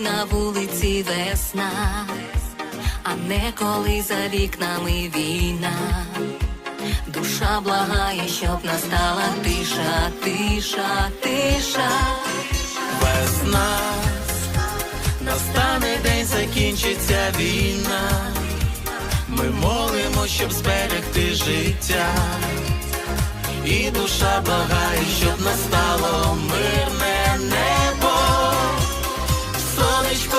На вулиці весна, а не коли за вікнами війна. Душа благає, щоб настала тиша, тиша, тиша. Весна, настане день, закінчиться війна. Ми молимо, щоб зберегти життя. І душа благає, щоб настало